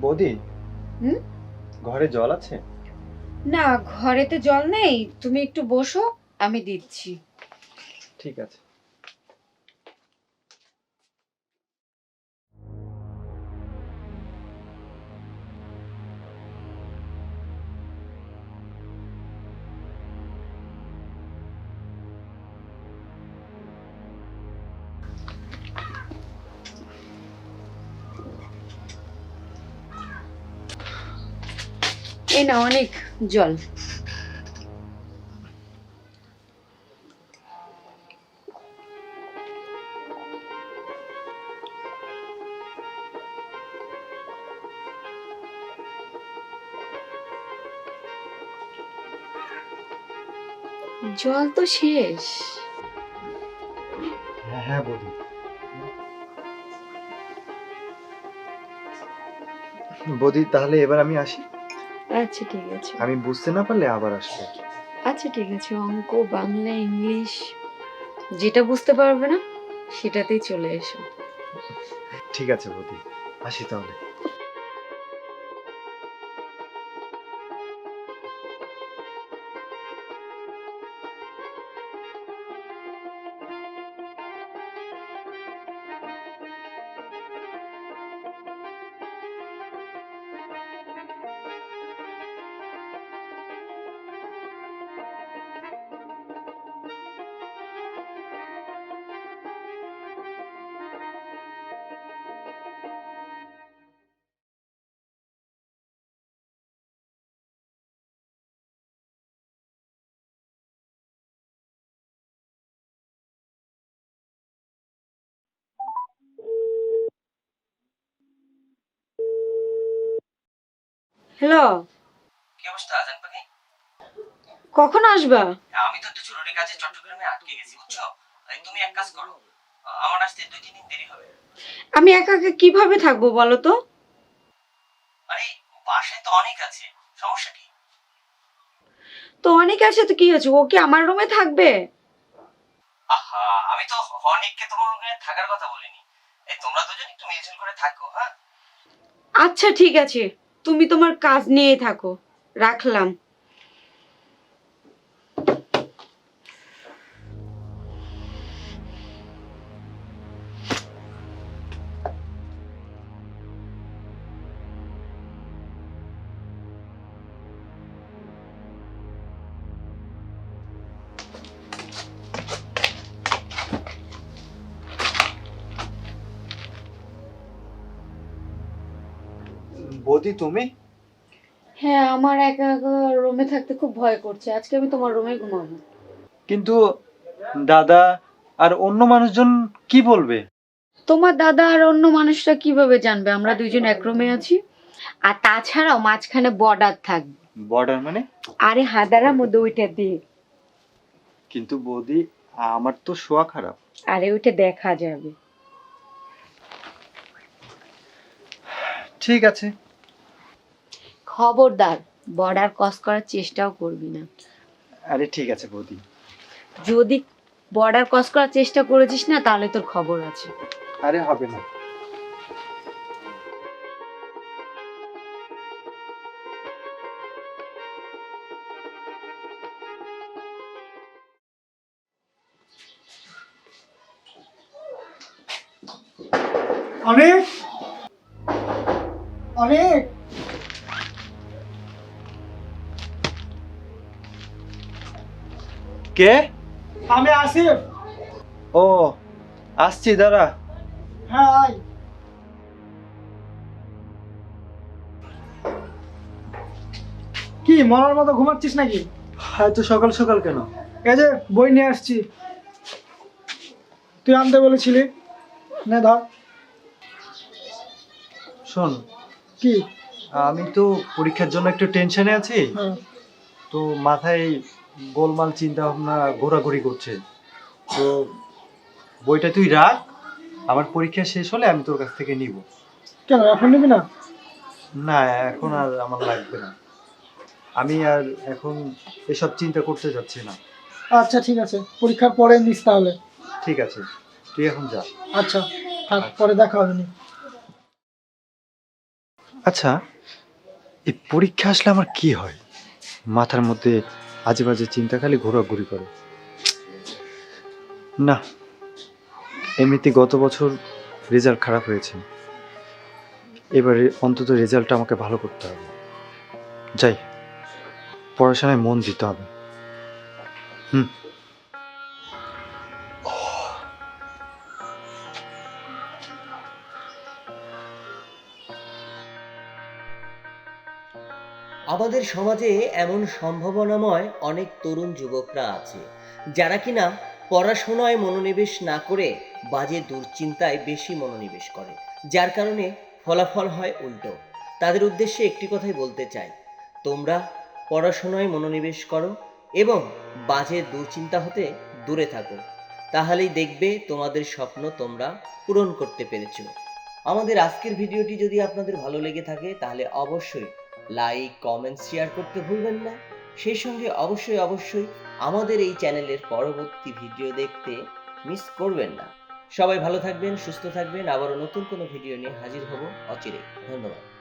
বৌদি। হুম? ঘরে জল আছে? না ঘরেতে জল নেই। তুমি একটু বসো আমি দিচ্ছি। ঠিক আছে। এই না অনেক জল। জল তো শেষ। হ্যাঁ হ্যাঁ বৌদি বৌদি, তাহলে এবার আমি আসি? আচ্ছা ঠিক আছে। আমি বুঝতে না পারলে আবার আসব। আচ্ছা ঠিক আছে অঙ্ক বাংলা ইংলিশ যেটা বুঝতে পারবে না সেটাতেই চলে এসো। ঠিক আছে বৌদি আসি তাহলে। হ্যালো। কি অবস্থা আজান পাখি? কখন আসবা? আমি তো জরুরি কাজে চট্টগ্রামে আটকে গেছি বুঝছ? তুমি এক কাজ করো আমার আসতে দুই তিন দিন দেরি হবে। আমি একা একা কীভাবে থাকব বলো তো? আরে বাসায় তো অনেক আছে সমস্যা কি? তো অনেক আছে তো কি হয়েছে? ও কি আমার রুমে থাকবে? আহা আমি তো অনেককে তোমার ওখানে থাকার কথা বলিনি। এই তোমরা দুজন একটু মিলঝুল করে থাকো হ্যাঁ? আচ্ছা ঠিক আছে। তুমি তোমার কাজ নিয়েই থাকো। রাখলাম। বৌদি তুমি? হ্যাঁ আমার একা একা রুমে থাকতে খুব ভয় করছে। আজকে আমি তোমার রুমে ঘুমাবো। কিন্তু দাদা আর অন্য মানুষজন কি বলবে? তোমার দাদা আর অন্য মানুষরা কীভাবে জানবে? আমরা দুইজন এক রুমে আছি। আর তাছাড়াও মাঝখানে বর্ডার থাকবে। বর্ডার মানে? আরে হাদারা মধ্যে ওইটা দিয়ে। কিন্তু বৌদি আমার তো শোয়া খারাপ। আরে ওইটা দেখা যাবে। ঠিক আছে। খবরদার বর্ডার ক্রস করার চেষ্টাও করবি না। আরে ঠিক আছে বৌদি। যদি বর্ডার ক্রস করার চেষ্টা করেছিস না তাহলে তোর খবর আছে। আরে হবে না। অনেক। অনেক। কে? আমি আসিফ। ও আসছি দাঁড়া। হ্যাঁ আয়। কি মরার মতো ঘুমাচ্ছিস নাকি? এত সকাল সকাল কেন? এই যে বই নিয়ে আসছি। তুই আনতে বলেছিলি। না ধর। শোন। কি? আমি তো পরীক্ষার জন্য একটু টেনশনে আছি। হ্যাঁ। তো মাথায় গোলমাল চিন্তা ভাবনা ঘোরাঘুরি করছে। তো বইটা তুই রাখ আমার পরীক্ষা শেষ হলে আমি তোর কাছ থেকে নিব। কেন এখন নিবি না? না এখন আর আমার লাগবে না। আমি আর এখন এসব চিন্তা করতে যাচ্ছি না। আচ্ছা ঠিক আছে। পরীক্ষার পরে নিস তাহলে। ঠিক আছে। তুই এখন যা। আচ্ছা থাক পরে দেখা হবে নি। আচ্ছা এই পরীক্ষা আসলে আমার কি হয়? মাথার মধ্যে আজে বাজে চিন্তা খালি ঘোরাঘুরি করে। না, এমনিতে গত বছর রেজাল্ট খারাপ হয়েছে। এবারে অন্তত রেজাল্টটা আমাকে ভালো করতে হবে। যাই, পড়াশোনায় মন দিতে হবে। হুম। আমাদের সমাজে এমন সম্ভাবনাময় অনেক তরুণ যুবকরা আছে, যারা কিনা পড়াশোনায় মনোনিবেশ না করে বাজে দুশ্চিন্তায় বেশি মনোনিবেশ করে, যার কারণে ফলাফল হয় উল্টো। তাদের উদ্দেশ্যে একটি কথাই বলতে চাই, তোমরা পড়াশোনায় মনোনিবেশ করো এবং বাজে দুশ্চিন্তা হতে দূরে থাকো, তাহলেই দেখবে তোমাদের স্বপ্ন তোমরা পূরণ করতে পেরেছ। আমাদের আজকের ভিডিওটি যদি আপনাদের ভালো লেগে থাকে, তাহলে অবশ্যই লাইক কমেন্ট শেয়ার করতে ভুলবেন না। সেই সঙ্গে অবশ্যই অবশ্যই আমাদের এই চ্যানেলের পরবর্তী ভিডিও দেখতে মিস করবেন না। সবাই ভালো থাকবেন, সুস্থ থাকবেন। আবারও নতুন কোনো ভিডিও নিয়ে হাজির হব অচিরে ধন্যবাদ।